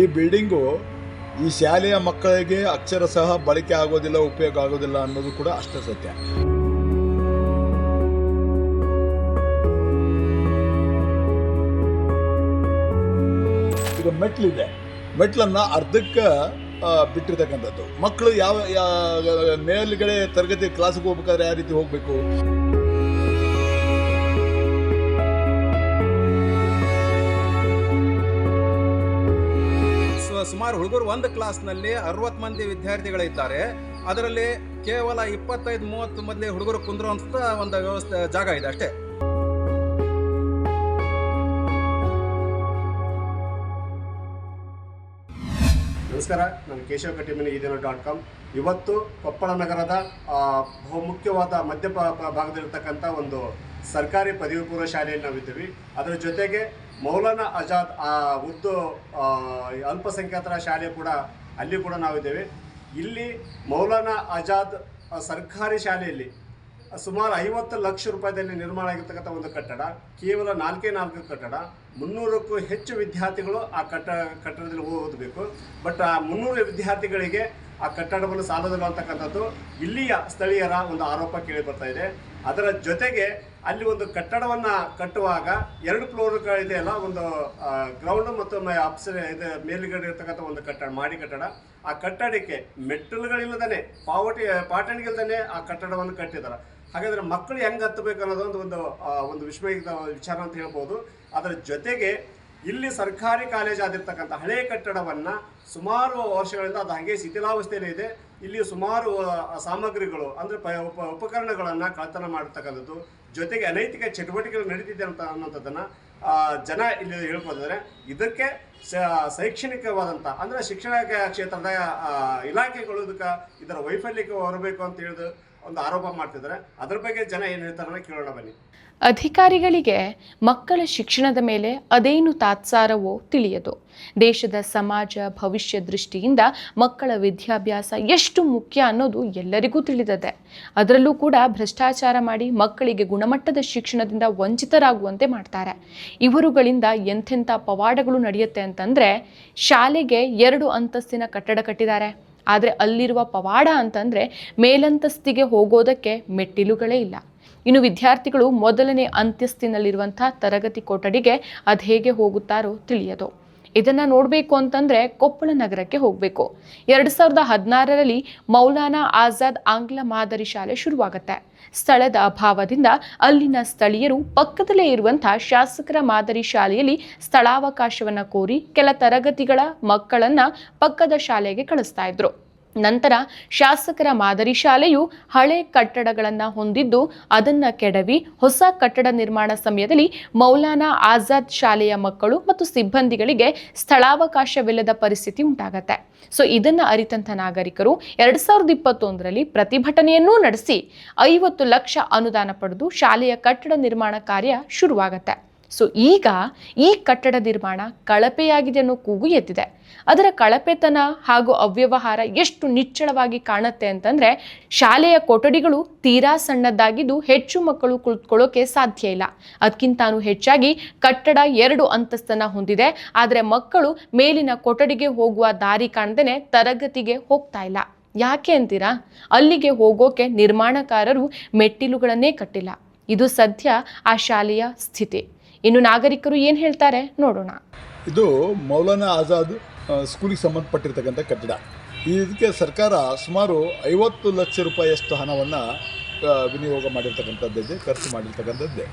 ಈ ಬಿಲ್ಡಿಂಗು ಈ ಶಾಲೆಯ ಮಕ್ಕಳಿಗೆ ಅಕ್ಷರ ಸಹ ಬಳಕೆ ಆಗೋದಿಲ್ಲ, ಉಪಯೋಗ ಆಗೋದಿಲ್ಲ ಅನ್ನೋದು ಕೂಡ ಅಷ್ಟೇ ಸತ್ಯ. ಈಗ ಮೆಟ್ಲಿದೆ. ಮೆಟ್ಲನ್ನು ಅರ್ಧಕ್ಕೆ ಬಿಟ್ಟಿರ್ತಕ್ಕಂಥದ್ದು. ಮಕ್ಕಳು ಯಾವ ಮೇಲ್ಗಡೆ ತರಗತಿ ಕ್ಲಾಸ್ಗೆ ಹೋಗ್ಬೇಕಾದ್ರೆ ಯಾವ ರೀತಿ ಹೋಗಬೇಕು? ಸುಮಾರು ಹುಡುಗರು ಒಂದು ಕ್ಲಾಸ್ನಲ್ಲಿ ಅರವತ್ತು ಮಂದಿ ವಿದ್ಯಾರ್ಥಿಗಳಿದ್ದಾರೆ. ಅದರಲ್ಲಿ ಕೇವಲ ಇಪ್ಪತ್ತೈದು, ಮೂವತ್ತು ಮಂದಿ ಹುಡುಗರು ಕುಂದ್ರುವಂಥ ಒಂದು ವ್ಯವಸ್ಥೆ, ಜಾಗ ಇದೆ ಅಷ್ಟೇ. ನಮಸ್ಕಾರ, ನಾನು ಕೇಶವ ಕಟ್ಟಿಮನಿ ಇದೇನೋ ಡಾಟ್ ಕಾಮ್. ಇವತ್ತು ಕೊಪ್ಪಳ ನಗರದ ಬಹುಮುಖ್ಯವಾದ ಮಧ್ಯ ಭಾಗದಲ್ಲಿರ್ತಕ್ಕಂಥ ಒಂದು ಸರ್ಕಾರಿ ಪದವಿ ಪೂರ್ವ ಶಾಲೆಯಲ್ಲಿ ನಾವಿದ್ದೀವಿ. ಅದರ ಜೊತೆಗೆ ಮೌಲಾನಾ ಆಜಾದ್ ಆ ಉರ್ದು ಅಲ್ಪಸಂಖ್ಯಾತರ ಶಾಲೆ ಕೂಡ ಅಲ್ಲಿ ಕೂಡ ನಾವಿದ್ದೇವೆ. ಇಲ್ಲಿ ಮೌಲಾನಾ ಆಜಾದ್ ಸರ್ಕಾರಿ ಶಾಲೆಯಲ್ಲಿ ಸುಮಾರು ಐವತ್ತು ಲಕ್ಷ ರೂಪಾಯಿದಲ್ಲಿ ನಿರ್ಮಾಣ ಆಗಿರ್ತಕ್ಕಂಥ ಒಂದು ಕಟ್ಟಡ, ಕೇವಲ ನಾಲ್ಕೇ ನಾಲ್ಕು ಕಟ್ಟಡ. ಮುನ್ನೂರಕ್ಕೂ ಹೆಚ್ಚು ವಿದ್ಯಾರ್ಥಿಗಳು ಆ ಕಟ್ಟ, ಕಟ್ಟಡದಲ್ಲಿ ಓದಬೇಕು. ಬಟ್ ಆ ಮುನ್ನೂರು ವಿದ್ಯಾರ್ಥಿಗಳಿಗೆ ಆ ಕಟ್ಟಡವನ್ನು ಸಾಲೋದಿಲ್ಲ ಅಂತಕ್ಕಂಥದ್ದು ಇಲ್ಲಿಯ ಸ್ಥಳೀಯರ ಒಂದು ಆರೋಪ ಕೇಳಿ ಬರ್ತಾ ಇದೆ. ಅದರ ಜೊತೆಗೆ ಅಲ್ಲಿ ಒಂದು ಕಟ್ಟಡವನ್ನ ಕಟ್ಟುವಾಗ ಎರಡು ಫ್ಲೋರ್ ಇದೆಯಲ್ಲ ಒಂದು ಗ್ರೌಂಡ್ ಮತ್ತು ಅಪ್ಸ ಇದು, ಮೇಲುಗಡೆ ಇರ್ತಕ್ಕಂಥ ಒಂದು ಕಟ್ಟಡ, ಮಾಡಿ ಕಟ್ಟಡ. ಆ ಕಟ್ಟಡಕ್ಕೆ ಮೆಟ್ಟಲುಗಳಿಲ್ಲದೇ ಪಾವಟಿ ಪಾಟಣಿಗಿಲ್ದೇ ಆ ಕಟ್ಟಡವನ್ನು ಕಟ್ಟಿದ್ದಾರೆ. ಹಾಗಾದ್ರೆ ಮಕ್ಕಳು ಹೆಂಗೆ ಹತ್ತಬೇಕು ಅನ್ನೋದು ಒಂದು ಒಂದು ವಿಸ್ಮಯದ ವಿಚಾರ ಅಂತ ಹೇಳ್ಬೋದು. ಅದರ ಜೊತೆಗೆ ಇಲ್ಲಿ ಸರ್ಕಾರಿ ಕಾಲೇಜ್ ಆಗಿರ್ತಕ್ಕಂಥ ಹಳೆಯ ಕಟ್ಟಡವನ್ನ ಸುಮಾರು ವರ್ಷಗಳಿಂದ ಅದು ಹಾಗೆ ಶಿಥಿಲಾವಸ್ಥೆಯಲ್ಲಿ ಇದೆ. ಇಲ್ಲಿ ಸುಮಾರು ಸಾಮಗ್ರಿಗಳು ಅಂದ್ರೆ ಉಪಕರಣಗಳನ್ನು ಕಳ್ತನ ಮಾಡಿರ್ತಕ್ಕಂಥದ್ದು ಜೊತೆಗೆ ಅನೈತಿಕ ಚಟುವಟಿಕೆಗಳು ನಡೀತಿದೆ ಅಂತ ಅನ್ನೋಂಥದ್ದನ್ನ ಜನ ಇಲ್ಲಿ ಹೇಳ್ಬೋದಾದ್ರೆ ಇದಕ್ಕೆ ಶೈಕ್ಷಣಿಕವಾದಂಥ ಅಂದ್ರೆ ಶಿಕ್ಷಣ ಕ್ಷೇತ್ರದ ಇಲಾಖೆಗಳು ಇದಕ್ಕೆ ಇದರ ವೈಫಲ್ಯಕ್ಕೆ ಹೊರಬೇಕು ಅಂತ ಹೇಳಿದು ಒಂದು ಆರೋಪ ಮಾಡ್ತಿದ್ದಾರೆ. ಅದ್ರ ಬಗ್ಗೆ ಜನ ಏನು ಹೇಳ್ತಾರೆ ಕೇಳೋಣ ಬನ್ನಿ. ಅಧಿಕಾರಿಗಳಿಗೆ ಮಕ್ಕಳ ಶಿಕ್ಷಣದ ಮೇಲೆ ಅದೇನು ತಾತ್ಸಾರವೋ ತಿಳಿಯದು. ದೇಶದ ಸಮಾಜ, ಭವಿಷ್ಯ ದೃಷ್ಟಿಯಿಂದ ಮಕ್ಕಳ ವಿದ್ಯಾಭ್ಯಾಸ ಎಷ್ಟು ಮುಖ್ಯ ಅನ್ನೋದು ಎಲ್ಲರಿಗೂ ತಿಳಿದದೆ. ಅದರಲ್ಲೂ ಕೂಡ ಭ್ರಷ್ಟಾಚಾರ ಮಾಡಿ ಮಕ್ಕಳಿಗೆ ಗುಣಮಟ್ಟದ ಶಿಕ್ಷಣದಿಂದ ವಂಚಿತರಾಗುವಂತೆ ಮಾಡ್ತಾರೆ. ಇವರುಗಳಿಂದ ಎಂಥೆಂಥ ಪವಾಡಗಳು ನಡೆಯುತ್ತೆ ಅಂತಂದರೆ, ಶಾಲೆಗೆ ಎರಡು ಅಂತಸ್ತಿನ ಕಟ್ಟಡ ಕಟ್ಟಿದ್ದಾರೆ. ಆದರೆ ಅಲ್ಲಿರುವ ಪವಾಡ ಅಂತಂದರೆ ಮೇಲಂತಸ್ತಿಗೆ ಹೋಗೋದಕ್ಕೆ ಮೆಟ್ಟಿಲುಗಳೇ ಇಲ್ಲ. ಇನ್ನು ವಿದ್ಯಾರ್ಥಿಗಳು ಮೊದಲನೇ ಅಂತ್ಯಸ್ತಿನಲ್ಲಿರುವಂಥ ತರಗತಿ ಕೊಠಡಿಗೆ ಅದು ಹೇಗೆ ಹೋಗುತ್ತಾರೋ ತಿಳಿಯದು. ಇದನ್ನು ನೋಡಬೇಕು ಅಂತಂದ್ರೆ ಕೊಪ್ಪಳ ನಗರಕ್ಕೆ ಹೋಗಬೇಕು. ಎರಡು ಸಾವಿರದ ಹದಿನಾರರಲ್ಲಿ ಮೌಲಾನಾ ಆಜಾದ್ ಆಂಗ್ಲ ಮಾದರಿ ಶಾಲೆ ಶುರುವಾಗುತ್ತೆ. ಸ್ಥಳದ ಅಭಾವದಿಂದ ಅಲ್ಲಿನ ಸ್ಥಳೀಯರು ಪಕ್ಕದಲ್ಲೇ ಇರುವಂಥ ಶಾಸಕರ ಮಾದರಿ ಶಾಲೆಯಲ್ಲಿ ಸ್ಥಳಾವಕಾಶವನ್ನ ಕೋರಿ ಕೆಲ ತರಗತಿಗಳ ಮಕ್ಕಳನ್ನ ಪಕ್ಕದ ಶಾಲೆಗೆ ಕಳಿಸ್ತಾ ಇದ್ರು. ನಂತರ ಶಾಸಕರ ಮಾದರಿ ಶಾಲೆಯು ಹಳೆ ಕಟ್ಟಡಗಳನ್ನು ಹೊಂದಿದ್ದು ಅದನ್ನು ಕೆಡವಿ ಹೊಸ ಕಟ್ಟಡ ನಿರ್ಮಾಣ ಸಮಯದಲ್ಲಿ ಮೌಲಾನಾ ಆಜಾದ್ ಶಾಲೆಯ ಮಕ್ಕಳು ಮತ್ತು ಸಿಬ್ಬಂದಿಗಳಿಗೆ ಸ್ಥಳಾವಕಾಶವಿಲ್ಲದ ಪರಿಸ್ಥಿತಿ ಉಂಟಾಗತ್ತೆ. ಸೊ ಇದನ್ನು ಅರಿತಂಥ ನಾಗರಿಕರು ಎರಡು ಸಾವಿರದ ಇಪ್ಪತ್ತೊಂದರಲ್ಲಿ ಪ್ರತಿಭಟನೆಯನ್ನೂ ನಡೆಸಿ ಐವತ್ತು ಲಕ್ಷ ಅನುದಾನ ಪಡೆದು ಶಾಲೆಯ ಕಟ್ಟಡ ನಿರ್ಮಾಣ ಕಾರ್ಯ ಶುರುವಾಗತ್ತೆ. ಸೊ ಈಗ ಈ ಕಟ್ಟಡ ನಿರ್ಮಾಣ ಕಳಪೆಯಾಗಿದೆ ಅನ್ನೋ ಕೂಗು ಎದ್ದಿದೆ ಅದರ ಕಳಪೆತನ ಹಾಗೂ ಅವ್ಯವಹಾರ ಎಷ್ಟು ನಿಚ್ಚಳವಾಗಿ ಕಾಣುತ್ತೆ ಅಂತಂದರೆ ಶಾಲೆಯ ಕೊಠಡಿಗಳು ತೀರಾ ಸಣ್ಣದ್ದಾಗಿದ್ದು ಹೆಚ್ಚು ಮಕ್ಕಳು ಕುಳಿತುಕೊಳ್ಳೋಕೆ ಸಾಧ್ಯ ಇಲ್ಲ. ಅದಕ್ಕಿಂತಾನು ಹೆಚ್ಚಾಗಿ ಕಟ್ಟಡ ಎರಡು ಅಂತಸ್ತನ್ನ ಹೊಂದಿದೆ. ಆದರೆ ಮಕ್ಕಳು ಮೇಲಿನ ಕೊಠಡಿಗೆ ಹೋಗುವ ದಾರಿ ಕಾಣದೇನೆ ತರಗತಿಗೆ ಹೋಗ್ತಾ ಇಲ್ಲ. ಯಾಕೆ ಅಂತೀರಾ? ಅಲ್ಲಿಗೆ ಹೋಗೋಕೆ ನಿರ್ಮಾಣಕಾರರು ಮೆಟ್ಟಿಲುಗಳನ್ನೇ ಕಟ್ಟಿಲ್ಲ. ಇದು ಸದ್ಯ ಆ ಶಾಲೆಯ ಸ್ಥಿತಿ. ಇನ್ನು ನಾಗರಿಕರು ಏನು ಹೇಳ್ತಾರೆ? ನೋಡೋಣ. ಇದು ಮೌಲಾನಾ ಆಜಾದ್ ಸ್ಕೂಲಿಗೆ ಸಂಬಂಧಪಟ್ಟಿರ್ತಕ್ಕಂಥ ಕಟ್ಟಡ. ಇದಕ್ಕೆ ಸರ್ಕಾರ ಸುಮಾರು ಐವತ್ತು ಲಕ್ಷ ರೂಪಾಯಿಯಷ್ಟು ಹಣವನ್ನು ವಿನಿಯೋಗ ಮಾಡಿರ್ತಕ್ಕಂಥದ್ದಿದೆ ಖರ್ಚು ಮಾಡಿರ್ತಕ್ಕಂಥದ್ದೇ.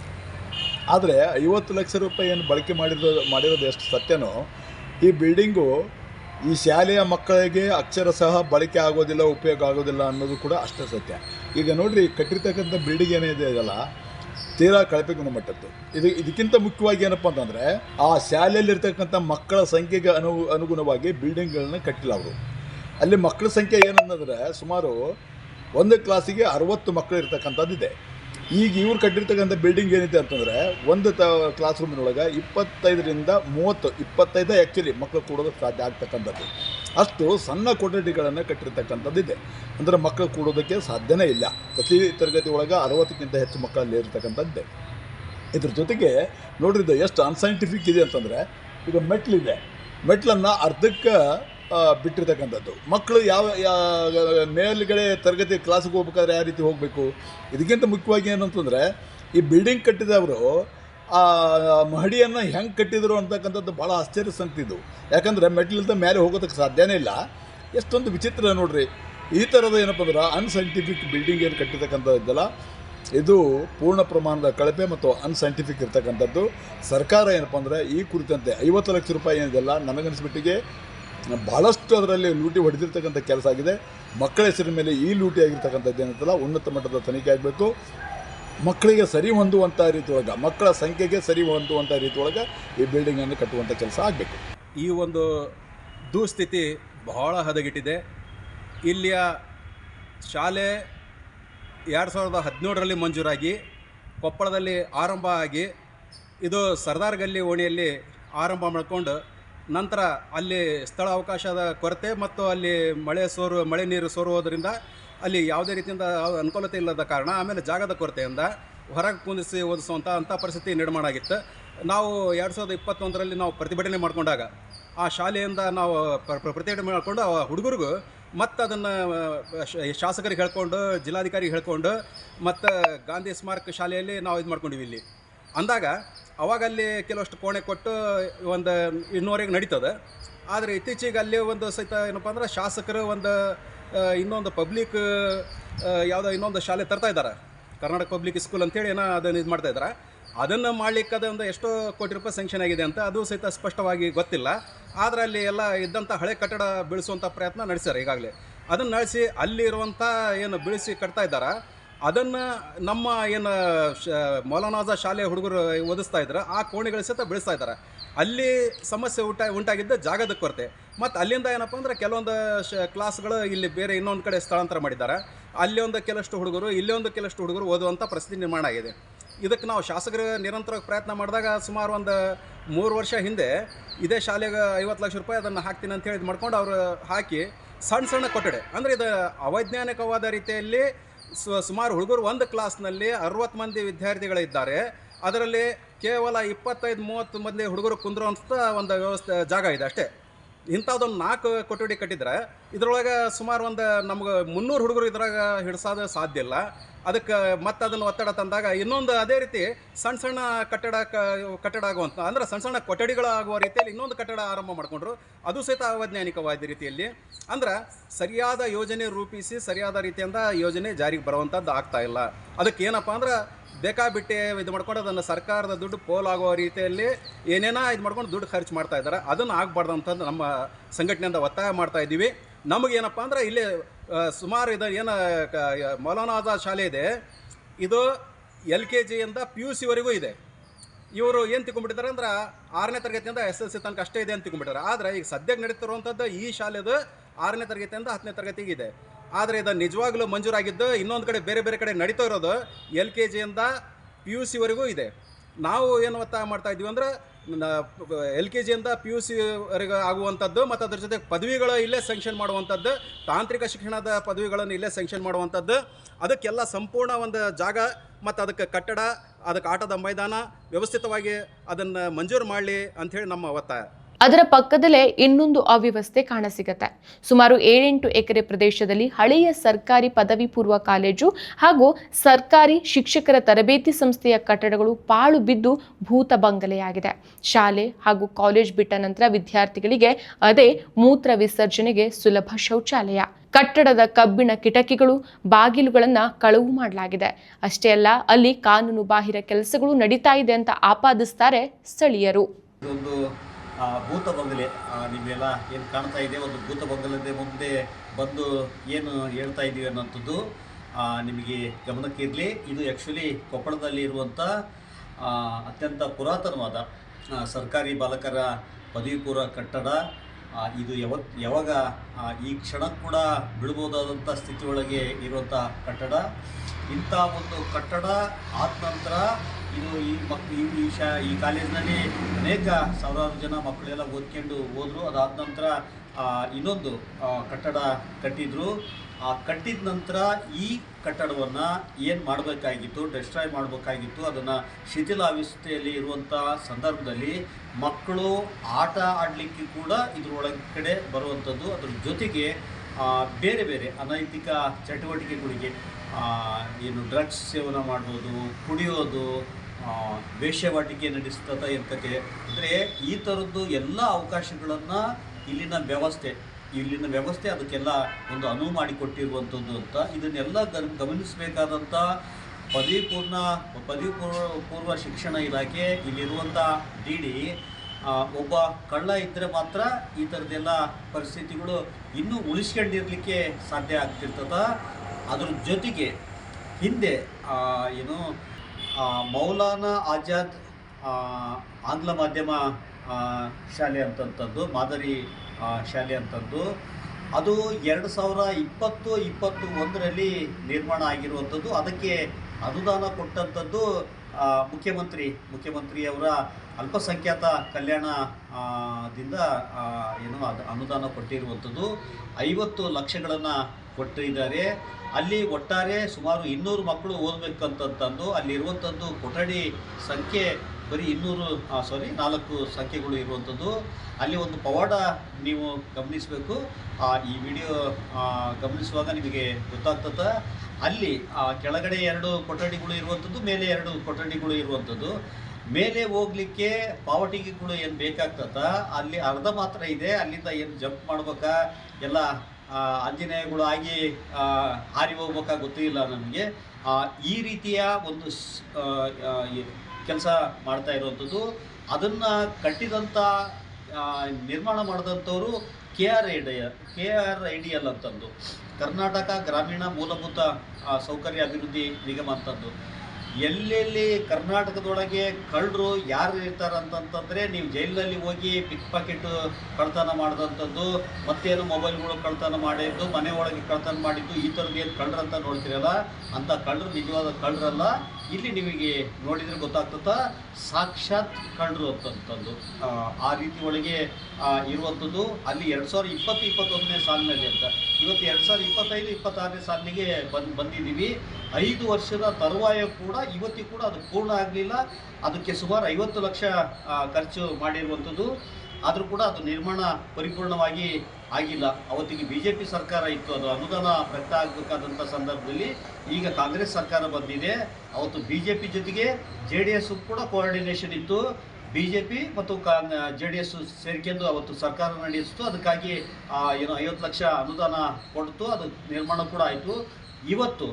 ಆದರೆ ಐವತ್ತು ಲಕ್ಷ ರೂಪಾಯಿ ಏನು ಬಳಕೆ ಮಾಡಿರೋ, ಮಾಡಿರೋದು ಎಷ್ಟು ಸತ್ಯನೋ, ಈ ಬಿಲ್ಡಿಂಗು ಈ ಶಾಲೆಯ ಮಕ್ಕಳಿಗೆ ಅಕ್ಷರ ಸಹ ಬಳಕೆ ಆಗೋದಿಲ್ಲ, ಉಪಯೋಗ ಆಗೋದಿಲ್ಲ ಅನ್ನೋದು ಕೂಡ ಅಷ್ಟೇ ಸತ್ಯ. ಈಗ ನೋಡಿರಿ, ಕಟ್ಟಿರ್ತಕ್ಕಂಥ ಬಿಲ್ಡಿಂಗ್ ಇದೆ ಇದೆಯಲ್ಲ ತೀರಾ ಕಳಪೆ ಗುಣಮಟ್ಟದ್ದು. ಇದು ಇದಕ್ಕಿಂತ ಮುಖ್ಯವಾಗಿ ಏನಪ್ಪ ಅಂತಂದರೆ, ಆ ಶಾಲೆಯಲ್ಲಿರ್ತಕ್ಕಂಥ ಮಕ್ಕಳ ಸಂಖ್ಯೆಗೆ ಅನು, ಅನುಗುಣವಾಗಿ ಬಿಲ್ಡಿಂಗ್ಗಳನ್ನ ಕಟ್ಟಿಲ್ಲ ಅವರು. ಅಲ್ಲಿ ಮಕ್ಕಳ ಸಂಖ್ಯೆ ಏನಂತಂದ್ರೆ ಸುಮಾರು ಒಂದು ಕ್ಲಾಸಿಗೆ ಅರವತ್ತು ಮಕ್ಕಳು ಇರ್ತಕ್ಕಂಥದ್ದಿದೆ ಈಗ ಇವ್ರು ಕಟ್ಟಿರ್ತಕ್ಕಂಥ ಬಿಲ್ಡಿಂಗ್ ಏನಿದೆ ಅಂತಂದರೆ, ಒಂದು ತ, ಕ್ಲಾಸ್ ರೂಮಿನೊಳಗೆ ಇಪ್ಪತ್ತೈದರಿಂದ ಮೂವತ್ತು, ಇಪ್ಪತ್ತೈದು ಆ್ಯಕ್ಚುಲಿ ಮಕ್ಕಳು ಕೂಡೋದು ಸಾಧ್ಯ ಆಗ್ತಕ್ಕಂಥದ್ದು. ಅಷ್ಟು ಸಣ್ಣ ಕೊಠಡಿಗಳನ್ನು ಕಟ್ಟಿರ್ತಕ್ಕಂಥದ್ದಿದೆ. ಅಂದರೆ ಮಕ್ಕಳು ಕೂಡೋದಕ್ಕೆ ಸಾಧ್ಯನೇ ಇಲ್ಲ. ಪ್ರತಿ ತರಗತಿ ಒಳಗೆ ಅರವತ್ತಕ್ಕಿಂತ ಹೆಚ್ಚು ಮಕ್ಕಳಲ್ಲಿ ಇರತಕ್ಕಂಥದ್ದೇ. ಇದ್ರ ಜೊತೆಗೆ ನೋಡ್ರಿ, ಇದು ಎಷ್ಟು ಅನ್ಸೈಂಟಿಫಿಕ್ ಇದೆ ಅಂತಂದರೆ, ಈಗ ಮೆಟ್ಲಿದೆ ಮೆಟ್ಲನ್ನು ಅರ್ಧಕ್ಕೆ ಬಿಟ್ಟಿರ್ತಕ್ಕಂಥದ್ದು. ಮಕ್ಕಳು ಯಾವ ಮೇಲ್ಗಡೆ ತರಗತಿ ಕ್ಲಾಸಿಗೆ ಹೋಗ್ಬೇಕಾದ್ರೆ ಯಾವ ರೀತಿ ಹೋಗಬೇಕು? ಇದಕ್ಕಿಂತ ಮುಖ್ಯವಾಗಿ ಏನಂತಂದರೆ, ಈ ಬಿಲ್ಡಿಂಗ್ ಕಟ್ಟಿದವರು ಆ ಮಹಡಿಯನ್ನು ಹೆಂಗೆ ಕಟ್ಟಿದ್ರು ಅಂತಕ್ಕಂಥದ್ದು ಭಾಳ ಆಶ್ಚರ್ಯ ಸಂತಿದ್ದು ಯಾಕಂದರೆ ಮೆಟ್ಲಿಂದ ಮೇಲೆ ಹೋಗೋದಕ್ಕೆ ಸಾಧ್ಯನೇ ಇಲ್ಲ. ಎಷ್ಟೊಂದು ವಿಚಿತ್ರ ನೋಡ್ರಿ. ಈ ಥರದ ಏನಪ್ಪ ಅಂದ್ರೆ ಅನ್ಸೈಂಟಿಫಿಕ್ ಬಿಲ್ಡಿಂಗ್ ಏನು ಕಟ್ಟಿರ್ತಕ್ಕಂಥದ್ದಲ್ಲ ಇದು ಪೂರ್ಣ ಪ್ರಮಾಣದ ಕಳಪೆ ಮತ್ತು ಅನ್ಸೈಂಟಿಫಿಕ್ ಇರ್ತಕ್ಕಂಥದ್ದು. ಸರ್ಕಾರ ಏನಪ್ಪ ಅಂದರೆ ಈ ಕುರಿತಂತೆ ಐವತ್ತು ಲಕ್ಷ ರೂಪಾಯಿ ಏನಿದೆಲ್ಲ ನನಗನ್ನಿಸ್ಬಿಟ್ಟಿಗೆ ಭಾಳಷ್ಟು ಅದರಲ್ಲಿ ಲೂಟಿ ಹೊಡೆದಿರ್ತಕ್ಕಂಥ ಕೆಲಸ ಆಗಿದೆ. ಮಕ್ಕಳ ಹೆಸರಿನ ಮೇಲೆ ಈ ಲೂಟಿ ಆಗಿರ್ತಕ್ಕಂಥದ್ದು ಏನಂತಲ್ಲ, ಉನ್ನತ ಮಟ್ಟದ ತನಿಖೆ ಆಗಬೇಕು. ಮಕ್ಕಳಿಗೆ ಸರಿ ಹೊಂದುವಂಥ ರೀತಿ ಒಳಗೆ ಮಕ್ಕಳ ಸಂಖ್ಯೆಗೆ ಸರಿ ಹೊಂದುವಂಥ ರೀತಿ ಒಳಗೆ ಈ ಬಿಲ್ಡಿಂಗನ್ನು ಕಟ್ಟುವಂಥ ಕೆಲಸ ಆಗಬೇಕು. ಈ ಒಂದು ದುಸ್ಥಿತಿ ಬಹಳ ಹದಗೆಟ್ಟಿದೆ. ಇಲ್ಲಿಯ ಶಾಲೆ ಎರಡು ಸಾವಿರದ ಹದಿನೇಳರಲ್ಲಿ ಮಂಜೂರಾಗಿ, ಕೊಪ್ಪಳದಲ್ಲಿ ಆರಂಭ ಆಗಿ, ಇದು ಸರ್ದಾರ್ ಗಲ್ಲಿ ಓಣಿಯಲ್ಲಿ ಆರಂಭ ಮಾಡಿಕೊಂಡು, ನಂತರ ಅಲ್ಲಿ ಸ್ಥಳ ಅವಕಾಶದ ಕೊರತೆ ಮತ್ತು ಅಲ್ಲಿ ಮಳೆ ಸೋರು, ಮಳೆ ನೀರು ಸೋರುವುದರಿಂದ ಅಲ್ಲಿ ಯಾವುದೇ ರೀತಿಯಿಂದ ಅನುಕೂಲತೆ ಇಲ್ಲದ ಕಾರಣ ಆಮೇಲೆ ಜಾಗದ ಕೊರತೆಯಿಂದ ಹೊರಗೆ ಕುಂದಿಸಿ ಓದಿಸುವಂಥ ಅಂಥ ಪರಿಸ್ಥಿತಿ ನಿರ್ಮಾಣ ಆಗಿತ್ತು. ನಾವು ಎರಡು ಸಾವಿರದ ಇಪ್ಪತ್ತೊಂದರಲ್ಲಿ ನಾವು ಪ್ರತಿಭಟನೆ ಮಾಡಿಕೊಂಡಾಗ ಆ ಶಾಲೆಯಿಂದ ನಾವು ಪ್ರ- ಪ್ರ- ಪ್ರತಿಭಟನೆ ಮಾಡಿಕೊಂಡು ಆ ಹುಡುಗರಿಗೂ ಮತ್ತು ಅದನ್ನು ಶಾಸಕರಿಗೆ ಹೇಳ್ಕೊಂಡು, ಜಿಲ್ಲಾಧಿಕಾರಿಗೆ ಹೇಳ್ಕೊಂಡು ಮತ್ತು ಗಾಂಧಿ ಸ್ಮಾರಕ ಶಾಲೆಯಲ್ಲಿ ನಾವು ಇದು ಮಾಡ್ಕೊಂಡಿವಿ ಇಲ್ಲಿ. ಅಂದಾಗ ಅವಾಗ ಅಲ್ಲಿ ಕೆಲವಷ್ಟು ಕೋಣೆ ಕೊಟ್ಟು ಒಂದು ಇನ್ನೂವರೆಗೆ ನಡೀತದೆ. ಆದರೆ ಇತ್ತೀಚೆಗೆ ಅಲ್ಲಿ ಒಂದು ಸಹಿತ ಏನಪ್ಪ ಅಂದ್ರೆ ಶಾಸಕರು ಒಂದು ಇನ್ನೊಂದು ಪಬ್ಲಿಕ್ ಯಾವುದೋ ಇನ್ನೊಂದು ಶಾಲೆ ತರ್ತಾ ಇದ್ದಾರೆ. ಕರ್ನಾಟಕ ಪಬ್ಲಿಕ್ ಸ್ಕೂಲ್ ಅಂತೇಳಿ ಏನೋ ಅದನ್ನು ಇದು ಮಾಡ್ತಾ ಇದ್ದಾರೆ. ಅದನ್ನು ಮಾಡ್ಲಿಕ್ಕೆ ಅದೊಂದು ಎಷ್ಟೋ ಕೋಟಿ ರೂಪಾಯಿ ಸ್ಯಾಂಕ್ಷನ್ ಆಗಿದೆ ಅಂತ ಅದು ಸಹಿತ ಸ್ಪಷ್ಟವಾಗಿ ಗೊತ್ತಿಲ್ಲ. ಆದರೆ ಅಲ್ಲಿ ಎಲ್ಲ ಇದ್ದಂಥ ಹಳೆ ಕಟ್ಟಡ ಬೆಳೆಸುವಂಥ ಪ್ರಯತ್ನ ನಡೆಸ್ಯಾರ ಈಗಾಗಲೇ. ಅದನ್ನು ನಡೆಸಿ ಅಲ್ಲಿರುವಂಥ ಏನು ಬೀಳಿಸಿ ಕಟ್ತಾ ಇದ್ದಾರೆ. ಅದನ್ನು ನಮ್ಮ ಏನು ಶ ಮೌಲಾನಾಜ ಶಾಲೆ ಹುಡುಗರು ಓದಿಸ್ತಾ ಇದ್ದಾರೆ ಆ ಕೋಣೆಗಳ ಸಹಿತ ಬೆಳೆಸ್ತಾ ಇದ್ದಾರೆ. ಅಲ್ಲಿ ಸಮಸ್ಯೆ ಉಂಟ ಉಂಟಾಗಿದ್ದ ಜಾಗದ ಕೊರತೆ. ಮತ್ತು ಅಲ್ಲಿಂದ ಏನಪ್ಪ ಅಂದ್ರೆ ಕೆಲವೊಂದು ಶ ಕ್ಲಾಸ್ಗಳು ಇಲ್ಲಿ ಬೇರೆ ಇನ್ನೊಂದು ಕಡೆ ಸ್ಥಳಾಂತರ ಮಾಡಿದ್ದಾರೆ. ಅಲ್ಲಿ ಒಂದು ಕೆಲಷ್ಟು ಹುಡುಗರು ಇಲ್ಲಿ ಒಂದು ಕೆಲಷ್ಟು ಹುಡುಗರು ಓದುವಂಥ ಪರಿಸ್ಥಿತಿ ನಿರ್ಮಾಣ ಆಗಿದೆ. ಇದಕ್ಕೆ ನಾವು ಶಾಸಕರು ನಿರಂತರ ಪ್ರಯತ್ನ ಮಾಡಿದಾಗ ಸುಮಾರು ಒಂದು ಮೂರು ವರ್ಷ ಹಿಂದೆ ಇದೇ ಶಾಲೆಗೆ ಐವತ್ತು ಲಕ್ಷ ರೂಪಾಯಿ ಅದನ್ನು ಹಾಕ್ತೀನಿ ಅಂತ ಹೇಳಿ ಮಾಡ್ಕೊಂಡು ಅವರು ಹಾಕಿ ಸಣ್ಣ ಸಣ್ಣ ಕೊಠಡಿ. ಅಂದರೆ ಇದು ಅವೈಜ್ಞಾನಿಕವಾದ ರೀತಿಯಲ್ಲಿ ಸುಮಾರು ಹುಡುಗರು ಒಂದು ಕ್ಲಾಸ್ನಲ್ಲಿ ಅರವತ್ತು ಮಂದಿ ವಿದ್ಯಾರ್ಥಿಗಳಿದ್ದಾರೆ. ಅದರಲ್ಲಿ ಕೇವಲ ಇಪ್ಪತ್ತೈದು, ಮೂವತ್ತು ಮಂದಿ ಹುಡುಗರು ಕುಂದ್ರುವಂಥ ಒಂದು ವ್ಯವಸ್ಥೆ, ಜಾಗ ಇದೆ ಅಷ್ಟೇ. ಇಂಥದ್ದೊಂದು ನಾಲ್ಕು ಕೊಠಡಿ ಕಟ್ಟಿದ್ರೆ ಇದರೊಳಗೆ ಸುಮಾರು ಒಂದು ನಮ್ಗೆ ಮುನ್ನೂರು ಹುಡುಗರು ಇದ್ರಾಗ ಹಿಡ್ಸೋದು ಸಾಧ್ಯ ಇಲ್ಲ. ಅದಕ್ಕೆ ಮತ್ತೆ ಅದನ್ನು ಒತ್ತಡ ತಂದಾಗ ಇನ್ನೊಂದು ಅದೇ ರೀತಿ ಸಣ್ಣ ಸಣ್ಣ ಕಟ್ಟಡ ಕಟ್ಟಡ ಆಗುವಂಥ, ಅಂದರೆ ಸಣ್ಣ ಸಣ್ಣ ಕೊಠಡಿಗಳಾಗುವ ರೀತಿಯಲ್ಲಿ ಇನ್ನೊಂದು ಕಟ್ಟಡ ಆರಂಭ ಮಾಡಿಕೊಂಡ್ರು. ಅದು ಸಹಿತ ಅವೈಜ್ಞಾನಿಕವಾದ ರೀತಿಯಲ್ಲಿ. ಅಂದ್ರೆ ಸರಿಯಾದ ಯೋಜನೆ ರೂಪಿಸಿ ಸರಿಯಾದ ರೀತಿಯಿಂದ ಯೋಜನೆ ಜಾರಿಗೆ ಬರುವಂಥದ್ದು ಆಗ್ತಾ ಇಲ್ಲ. ಅದಕ್ಕೆ ಏನಪ್ಪ ಅಂದ್ರೆ ಬೇಕಾಬಿಟ್ಟೆ ಇದು ಮಾಡ್ಕೊಂಡು ಅದನ್ನು ಸರ್ಕಾರದ ದುಡ್ಡು ಪೋಲಾಗುವ ರೀತಿಯಲ್ಲಿ ಏನೇನೋ ಇದು ಮಾಡ್ಕೊಂಡು ದುಡ್ಡು ಖರ್ಚು ಮಾಡ್ತಾ ಇದ್ದಾರೆ. ಅದನ್ನು ಆಗಬಾರ್ದು ಅಂತಂದು ನಮ್ಮ ಸಂಘಟನೆಯಿಂದ ಒತ್ತಾಯ ಮಾಡ್ತಾ ಇದ್ದೀವಿ. ನಮಗೇನಪ್ಪ ಅಂದ್ರೆ ಇಲ್ಲಿ ಸುಮಾರು ಇದು ಏನು ಮೌಲಾನಾ ಆಜಾದ್ ಶಾಲೆ ಇದೆ. ಇದು ಎಲ್ ಕೆ ಜಿಯಿಂದ ಪಿ ಯು ಸಿವರೆಗೂ ಇದೆ. ಇವರು ಏನು ತಿಳ್ಕೊಂಡ್ಬಿಟ್ಟಿದ್ದಾರೆ ಅಂದ್ರೆ ಆರನೇ ತರಗತಿಯಿಂದ ಎಸ್ ಎಲ್ ಸಿ ತನಕ ಅಷ್ಟೇ ಇದೆ ಅಂತ ತಿಳ್ಕೊಂಡ್ಬಿಟ್ಟಾರೆ ಆದರೆ ಈಗ ಸದ್ಯಕ್ಕೆ ನಡೀತಿರುವಂಥದ್ದು ಈ ಶಾಲೆದು ಆರನೇ ತರಗತಿಯಿಂದ ಹತ್ತನೇ ತರಗತಿಗೆ ಇದೆ. ಆದರೆ ಇದು ನಿಜವಾಗ್ಲೂ ಮಂಜೂರಾಗಿದ್ದು ಇನ್ನೊಂದು ಕಡೆ ಬೇರೆ ಬೇರೆ ಕಡೆ ನಡೀತಾ ಇರೋದು ಎಲ್ ಕೆ ಜಿಯಿಂದ ಪಿ ಯು ಸಿವರೆಗೂ ಇದೆ. ನಾವು ಏನು ಒತ್ತಾಯ ಮಾಡ್ತಾ ಇದ್ದೀವಿ ಅಂದ್ರೆ ಎಲ್ ಕೆ ಜಿಯಿಂದ ಪಿ ಯು ಸಿವರೆಗೆ ಆಗುವಂಥದ್ದು ಮತ್ತು ಅದ್ರ ಜೊತೆ ಪದವಿಗಳು ಇಲ್ಲೇ ಸ್ಯಾಂಕ್ಷನ್ ಮಾಡುವಂಥದ್ದು, ತಾಂತ್ರಿಕ ಶಿಕ್ಷಣದ ಪದವಿಗಳನ್ನು ಇಲ್ಲೇ ಸ್ಯಾಂಕ್ಷನ್ ಮಾಡುವಂಥದ್ದು, ಅದಕ್ಕೆಲ್ಲ ಸಂಪೂರ್ಣ ಒಂದು ಜಾಗ ಮತ್ತು ಅದಕ್ಕೆ ಕಟ್ಟಡ, ಅದಕ್ಕೆ ಆಟದ ಮೈದಾನ ವ್ಯವಸ್ಥಿತವಾಗಿ ಅದನ್ನು ಮಂಜೂರು ಮಾಡಲಿ ಅಂಥೇಳಿ ನಮ್ಮ ಒತ್ತಾಯ ಅದರ ಪಕ್ಕದಲ್ಲೇ ಇನ್ನೊಂದು ಅವ್ಯವಸ್ಥೆ ಕಾಣಸಿಗತ್ತೆ. ಸುಮಾರು ಏಳೆಂಟು ಎಕರೆ ಪ್ರದೇಶದಲ್ಲಿ ಹಳೆಯ ಸರ್ಕಾರಿ ಪದವಿ ಪೂರ್ವ ಕಾಲೇಜು ಹಾಗೂ ಸರ್ಕಾರಿ ಶಿಕ್ಷಕರ ತರಬೇತಿ ಸಂಸ್ಥೆಯ ಕಟ್ಟಡಗಳು ಪಾಳು ಬಿದ್ದು ಭೂತ ಬಂಗಲೆಯಾಗಿದೆ. ಶಾಲೆ ಹಾಗೂ ಕಾಲೇಜ್ ಬಿಟ್ಟ ನಂತರ ವಿದ್ಯಾರ್ಥಿಗಳಿಗೆ ಅದೇ ಮೂತ್ರ ವಿಸರ್ಜನೆಗೆ ಸುಲಭ ಶೌಚಾಲಯ. ಕಟ್ಟಡದ ಕಬ್ಬಿಣ ಕಿಟಕಿಗಳು, ಬಾಗಿಲುಗಳನ್ನು ಕಳವು ಮಾಡಲಾಗಿದೆ. ಅಷ್ಟೇ ಅಲ್ಲ, ಅಲ್ಲಿ ಕಾನೂನು ಬಾಹಿರ ಕೆಲಸಗಳು ನಡೀತಾ ಇದೆ ಅಂತ ಆಪಾದಿಸ್ತಾರೆ ಸ್ಥಳೀಯರು. ಭೂತ ಬಂಗಲೆ. ನಿಮ್ಮೆಲ್ಲ ಏನು ಕಾಣ್ತಾ ಇದೆ? ಒಂದು ಭೂತ ಮುಂದೆ ಬಂದು ಏನು ಹೇಳ್ತಾ ಇದ್ದೀವಿ ಅನ್ನೋಂಥದ್ದು ನಿಮಗೆ ಗಮನಕ್ಕೆ ಇರಲಿ. ಇದು ಆ್ಯಕ್ಚುಲಿ ಕೊಪ್ಪಳದಲ್ಲಿ ಇರುವಂಥ ಅತ್ಯಂತ ಪುರಾತನವಾದ ಸರ್ಕಾರಿ ಬಾಲಕರ ಪದವಿ ಪೂರ್ವ ಕಟ್ಟಡ ಇದು ಯಾವತ್, ಯಾವಾಗ ಈ ಕ್ಷಣ ಕೂಡ ಬಿಡ್ಬೋದಾದಂಥ ಸ್ಥಿತಿಯೊಳಗೆ ಇರುವಂಥ ಕಟ್ಟಡ. ಇಂಥ ಒಂದು ಕಟ್ಟಡ ಆದ ನಂತರ ಇದು ಈ ಮಕ್, ಈ ಈ ಶಾ ಈ ಕಾಲೇಜಿನಲ್ಲಿ ಅನೇಕ ಸಾವಿರಾರು ಜನ ಮಕ್ಕಳೆಲ್ಲ ಓದ್ಕೊಂಡು ಹೋದರು. ಅದಾದ ನಂತರ ಇನ್ನೊಂದು ಕಟ್ಟಡ ಕಟ್ಟಿದ್ರು. ಆ ಕಟ್ಟಿದ ನಂತರ ಈ ಕಟ್ಟಡವನ್ನು ಏನು ಮಾಡಬೇಕಾಗಿತ್ತು, ಡೆಸ್ಟ್ರಾಯ್ ಮಾಡಬೇಕಾಗಿತ್ತು, ಅದನ್ನು ಶಿಥಿಲಾವಸ್ಥೆಯಲ್ಲಿ ಇರುವಂಥ ಸಂದರ್ಭದಲ್ಲಿ ಮಕ್ಕಳು ಆಟ ಆಡಲಿಕ್ಕೆ ಕೂಡ ಇದರೊಳಗಡೆ ಬರುವಂಥದ್ದು. ಅದ್ರ ಜೊತೆಗೆ ಬೇರೆ ಬೇರೆ ಅನೈತಿಕ ಚಟುವಟಿಕೆಗಳಿಗೆ ಏನು ಡ್ರಗ್ಸ್ ಸೇವನೆ ಮಾಡ್ಬೋದು, ಕುಡಿಯೋದು ವೇಶ್ಯಾವಾಟಿಕೆ ನಡೆಸ್ತದ ಎಂತತೆ ಅಂದರೆ ಈ ಥರದ್ದು ಎಲ್ಲ ಅವಕಾಶಗಳನ್ನು ಇಲ್ಲಿನ ವ್ಯವಸ್ಥೆ ಇಲ್ಲಿನ ವ್ಯವಸ್ಥೆ ಅದಕ್ಕೆಲ್ಲ ಒಂದು ಅನುವು ಮಾಡಿಕೊಟ್ಟಿರುವಂಥದ್ದು ಅಂತ ಇದನ್ನೆಲ್ಲ ಗಮ್ ಗಮನಿಸಬೇಕಾದಂಥ ಪದವಿ ಪೂರ್ಣ ಪೂರ್ವ ಪೂರ್ವ ಶಿಕ್ಷಣ ಇಲಾಖೆ ಇಲ್ಲಿರುವಂಥ ಡಿ ಡಿ ಒಬ್ಬ ಕಳ್ಳ ಇದ್ದರೆ ಮಾತ್ರ ಈ ಥರದ್ದೆಲ್ಲ ಪರಿಸ್ಥಿತಿಗಳು ಇನ್ನೂ ಉಳಿಸ್ಕೊಂಡಿರಲಿಕ್ಕೆ ಸಾಧ್ಯ ಆಗ್ತಿರ್ತದ. ಅದ್ರ ಜೊತೆಗೆ ಹಿಂದೆ ಏನು ಮೌಲಾನಾ ಆಜಾದ್ ಆಂಗ್ಲ ಮಾಧ್ಯಮ ಶಾಲೆ ಅಂತಂಥದ್ದು ಮಾದರಿ ಶಾಲೆ ಅಂತದ್ದು ಅದು ಎರಡು ಸಾವಿರ ಇಪ್ಪತ್ತು ಇಪ್ಪತ್ತು ಒಂದರಲ್ಲಿ ನಿರ್ಮಾಣ ಆಗಿರುವಂಥದ್ದು. ಅದಕ್ಕೆ ಅನುದಾನ ಕೊಟ್ಟಂಥದ್ದು ಮುಖ್ಯಮಂತ್ರಿ ಮುಖ್ಯಮಂತ್ರಿಯವರ ಅಲ್ಪಸಂಖ್ಯಾತ ಕಲ್ಯಾಣ ದಿಂದ ಆ, ಏನು ಅದು ಅನುದಾನ ಕೊಟ್ಟಿರುವಂಥದ್ದು. ಐವತ್ತು ಲಕ್ಷಗಳನ್ನು ಕೊಟ್ಟಿದ್ದಾರೆ. ಅಲ್ಲಿ ಒಟ್ಟಾರೆ ಸುಮಾರು ಇನ್ನೂರು ಮಕ್ಕಳು ಓದಬೇಕಂತಂದು ಅಲ್ಲಿರುವಂಥದ್ದು ಕೊಠಡಿ ಸಂಖ್ಯೆ ಬರೀ ಇನ್ನೂರು ಸಾರಿ ನಾಲ್ಕು ಸಂಖ್ಯೆಗಳು ಇರುವಂಥದ್ದು. ಅಲ್ಲಿ ಒಂದು ಪವಾಡ ನೀವು ಗಮನಿಸಬೇಕು. ಈ ವಿಡಿಯೋ ಗಮನಿಸುವಾಗ ನಿಮಗೆ ಗೊತ್ತಾಗ್ತದೆ. ಅಲ್ಲಿ ಕೆಳಗಡೆ ಎರಡು ಕೊಠಡಿಗಳು ಇರುವಂಥದ್ದು, ಮೇಲೆ ಎರಡು ಕೊಠಡಿಗಳು ಇರುವಂಥದ್ದು. ಮೇಲೆ ಹೋಗ್ಲಿಕ್ಕೆ ಪಾವಟಿಗೆಗಳು ಏನು ಬೇಕಾಗ್ತದ? ಅಲ್ಲಿ ಅರ್ಧ ಮಾತ್ರ ಇದೆ. ಅಲ್ಲಿಂದ ಏನು ಜಂಪ್ ಮಾಡ್ಬೇಕಾ? ಎಲ್ಲ ಆಂಜನೇಯಗಳು ಆಗಿ ಹಾರಿ ಹೋಗ್ಬೇಕಾ ಗೊತ್ತಿಲ್ಲ ನನಗೆ ಆ, ಈ ರೀತಿಯ ಒಂದು ಕೆಲಸ ಮಾಡ್ತಾ ಇರುವಂಥದ್ದು ಅದನ್ನು ಕಟ್ಟಿದಂಥ ನಿರ್ಮಾಣ ಮಾಡಿದಂಥವರು K R I D K R I D L ಅಂತಂದು ಕರ್ನಾಟಕ ಗ್ರಾಮೀಣ ಮೂಲಭೂತ ಸೌಕರ್ಯ ಅಭಿವೃದ್ಧಿ ನಿಗಮ ಅಂತಂದು ಎಲ್ಲೆಲ್ಲಿ ಕರ್ನಾಟಕದೊಳಗೆ ಕಳ್ಳರು ಯಾರು ಇರ್ತಾರೆ ಅಂತಂತಂದರೆ ನೀವು ಜೈಲಿನಲ್ಲಿ ಹೋಗಿ ಪಿಕ್ ಪಾಕೆಟ್ ಕಳ್ತನ ಮಾಡಿದಂಥದ್ದು, ಮತ್ತೇನು ಮೊಬೈಲ್ಗಳು ಕಳ್ತನ ಮಾಡಿದ್ದು ಮನೆ ಒಳಗೆ ಕಳ್ತನ ಮಾಡಿದ್ದು, ಈ ಥರದ್ದು ಏನು ಕಳ್ಳರು ಅಂತ ನೋಡ್ತೀರಲ್ಲ? ಅಂಥ ಕಳ್ಳರು ನಿಜವಾದ ಕಳ್ಳರಲ್ಲ. ಇಲ್ಲಿ ನಿಮಗೆ ನೋಡಿದರೆ ಗೊತ್ತಾಗ್ತದ ಸಾಕ್ಷಾತ್ ಕಳ್ಳರು ಅಂತದ್ದು. ಆ, ರೀತಿ ಒಳಗೆ ಇರುವಂಥದ್ದು ಅಲ್ಲಿ ಎರಡು ಸಾವಿರದ ಇಪ್ಪತ್ತು ಇಪ್ಪತ್ತೊಂದನೇ ಸಾಲಿನಲ್ಲಿ ಅಂತ. ಇವತ್ತು ಎರಡು ಸಾವಿರದ ಇಪ್ಪತ್ತೈದು ಇಪ್ಪತ್ತಾರನೇ ಸಾಲಿಗೆ ಬಂದು ಬಂದಿದ್ದೀವಿ. ಐದು ವರ್ಷದ ತರುವಾಯ ಕೂಡ ಇವತ್ತಿಗೆ ಕೂಡ ಅದು ಪೂರ್ಣ ಆಗಲಿಲ್ಲ. ಅದಕ್ಕೆ ಸುಮಾರು ಐವತ್ತು ಲಕ್ಷ ಖರ್ಚು ಮಾಡಿರುವಂಥದ್ದು ಆದರೂ ಕೂಡ ಅದು ನಿರ್ಮಾಣ ಪರಿಪೂರ್ಣವಾಗಿ ಆಗಿಲ್ಲ. ಅವತ್ತಿಗೆ ಬಿ ಜೆ ಪಿ ಸರ್ಕಾರ ಇತ್ತು. ಅದು ಅನುದಾನ ವ್ಯಕ್ತ ಆಗಬೇಕಾದಂಥ ಸಂದರ್ಭದಲ್ಲಿ ಈಗ ಕಾಂಗ್ರೆಸ್ ಸರ್ಕಾರ ಬಂದಿದೆ. ಅವತ್ತು ಬಿ ಜೆ ಪಿ ಜೊತೆಗೆ ಜೆ ಡಿ ಎಸ್ ಕೂಡ ಕೋಆರ್ಡಿನೇಷನ್ ಇತ್ತು. ಬಿ ಜೆ ಪಿ ಮತ್ತು ಕಾ ಜೆ ಡಿ ಎಸ್ ಸೇರಿಕೊಂಡು ಅವತ್ತು ಸರ್ಕಾರ ನಡೆಸಿತು ಅದಕ್ಕಾಗಿ ಏನು ಐವತ್ತು ಲಕ್ಷ ಅನುದಾನ ಕೊಡ್ತು. ಅದು ನಿರ್ಮಾಣ ಕೂಡ ಆಯಿತು. ಇವತ್ತು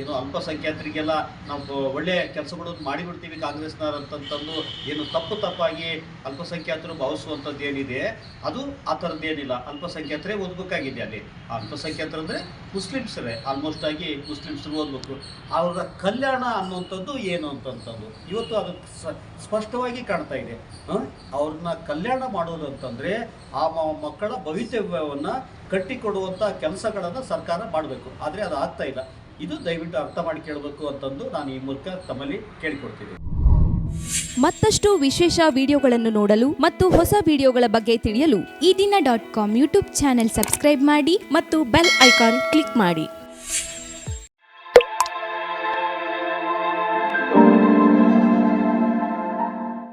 ಏನು ಅಲ್ಪಸಂಖ್ಯಾತರಿಗೆಲ್ಲ ನಾವು ಒಳ್ಳೆ ಕೆಲಸಗಳನ್ನು ಮಾಡಿಬಿಡ್ತೀವಿ ಕಾಂಗ್ರೆಸ್ನವ್ರು ಅಂತಂತಂದು ಏನು ತಪ್ಪು ತಪ್ಪಾಗಿ ಅಲ್ಪಸಂಖ್ಯಾತರು ಭಾವಿಸುವಂಥದ್ದು ಏನಿದೆ, ಅದು ಆ ಥರದ್ದೇನಿಲ್ಲ. ಅಲ್ಪಸಂಖ್ಯಾತರೇ ಓದ್ಬೇಕಾಗಿದೆ ಅಲ್ಲಿ. ಅಲ್ಪಸಂಖ್ಯಾತರು ಅಂದರೆ ಮುಸ್ಲಿಮ್ಸರೇ. ಆಲ್ಮೋಸ್ಟ್ ಆಗಿ ಮುಸ್ಲಿಮ್ಸರು ಓದಬೇಕು. ಅವರ ಕಲ್ಯಾಣ ಅನ್ನುವಂಥದ್ದು ಏನು ಅಂತಂಥದ್ದು ಇವತ್ತು ಅದು ಸ್ಪಷ್ಟವಾಗಿ ಕಾಣ್ತಾ ಇದೆ? ಅವ್ರನ್ನ ಕಲ್ಯಾಣ ಮಾಡೋದು ಅಂತಂದರೆ ಆ ಮಕ್ಕಳ ಭವಿತವ್ಯವನ್ನು ಕಟ್ಟಿಕೊಡುವಂಥ ಕೆಲಸಗಳನ್ನು ಸರ್ಕಾರ ಮಾಡಬೇಕು. ಆದರೆ ಅದು ಆಗ್ತಾ ಇಲ್ಲ. ಇದು ದಯವಿಟ್ಟು ಅರ್ಥ ಮಾಡಿ ಕೇಳಬೇಕು ಅಂತಂದು ನಾನು ಈ ಮೂಲಕ ತಮ್ಮಲ್ಲಿ ಕೇಳಿಕೊಡ್ತೀನಿ. ಮತ್ತಷ್ಟು ವಿಶೇಷ ವಿಡಿಯೋಗಳನ್ನು ನೋಡಲು ಮತ್ತು ಹೊಸ ವಿಡಿಯೋಗಳ ಬಗ್ಗೆ ತಿಳಿಯಲು ಈ ದಿನ dot com YouTube channel subscribe ಮಾಡಿ ಮತ್ತು ಬೆಲ್ ಐಕಾನ್ ಕ್ಲಿಕ್ ಮಾಡಿ.